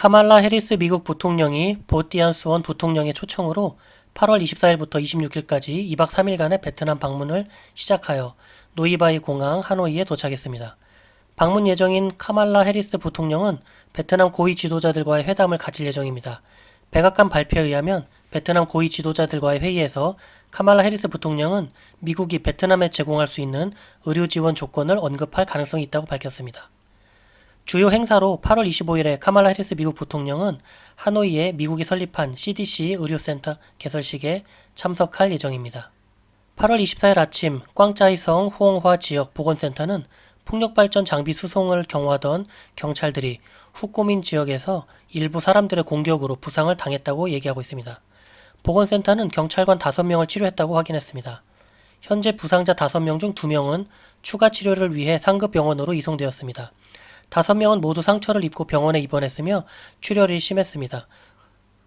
카말라 해리스 미국 부통령이 보티안 수원 부통령의 초청으로 8월 24일부터 26일까지 2박 3일간의 베트남 방문을 시작하여 노이바이 공항 하노이에 도착했습니다. 방문 예정인 카말라 해리스 부통령은 베트남 고위 지도자들과의 회담을 가질 예정입니다. 백악관 발표에 의하면 베트남 고위 지도자들과의 회의에서 카말라 해리스 부통령은 미국이 베트남에 제공할 수 있는 의료 지원 조건을 언급할 가능성이 있다고 밝혔습니다. 주요 행사로 8월 25일에 카말라 해리스 미국 부통령은 하노이에 미국이 설립한 CDC 의료센터 개설식에 참석할 예정입니다. 8월 24일 아침 꽝짜이성 후홍화 지역 보건센터는 풍력발전 장비 수송을 경호하던 경찰들이 후꼬민 지역에서 일부 사람들의 공격으로 부상을 당했다고 얘기하고 있습니다. 보건센터는 경찰관 5명을 치료했다고 확인했습니다. 현재 부상자 5명 중 2명은 추가 치료를 위해 상급 병원으로 이송되었습니다. 5명은 모두 상처를 입고 병원에 입원했으며 출혈이 심했습니다.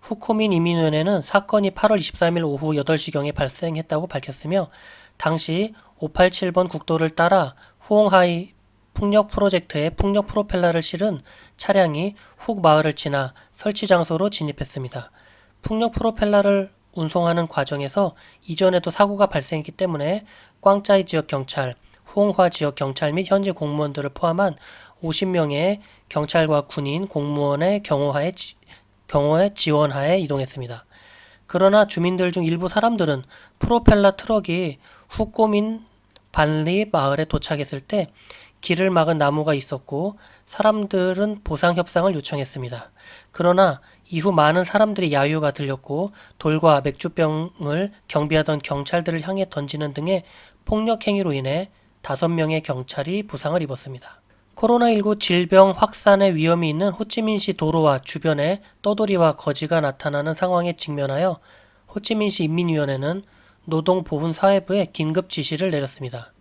후코민 이민위원회는 사건이 8월 23일 오후 8시경에 발생했다고 밝혔으며 당시 587번 국도를 따라 후옹하이 풍력 프로젝트의 풍력 프로펠러를 실은 차량이 훅 마을을 지나 설치 장소로 진입했습니다. 풍력 프로펠러를 운송하는 과정에서 이전에도 사고가 발생했기 때문에 꽝짜이 지역 경찰, 후옹화 지역 경찰 및 현재 공무원들을 포함한 50명의 경찰과 군인, 공무원의 경호하에 지, 경호의 지원하에 이동했습니다. 그러나 주민들 중 일부 사람들은 프로펠러 트럭이 후꼬민 반리 마을에 도착했을 때 길을 막은 나무가 있었고 사람들은 보상 협상을 요청했습니다. 그러나 이후 많은 사람들이 야유가 들렸고 돌과 맥주병을 경비하던 경찰들을 향해 던지는 등의 폭력 행위로 인해 다섯 명의 경찰이 부상을 입었습니다. 코로나19 질병 확산의 위험이 있는 호치민시 도로와 주변에 떠돌이와 거지가 나타나는 상황에 직면하여 호치민시 인민위원회는 노동보훈사회부에 긴급 지시를 내렸습니다.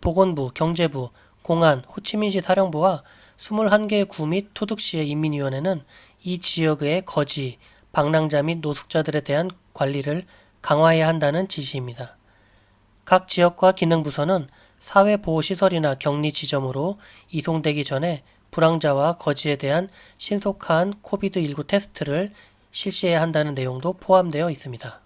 보건부, 경제부, 공안, 호치민시 사령부와 21개의 구및 투둑시의 인민위원회는 이 지역의 거지, 방랑자 및 노숙자들에 대한 관리를 강화해야 한다는 지시입니다. 각 지역과 기능부서는 사회보호시설이나 격리 지점으로 이송되기 전에 불황자와 거지에 대한 신속한 코비드 19 테스트를 실시해야 한다는 내용도 포함되어 있습니다.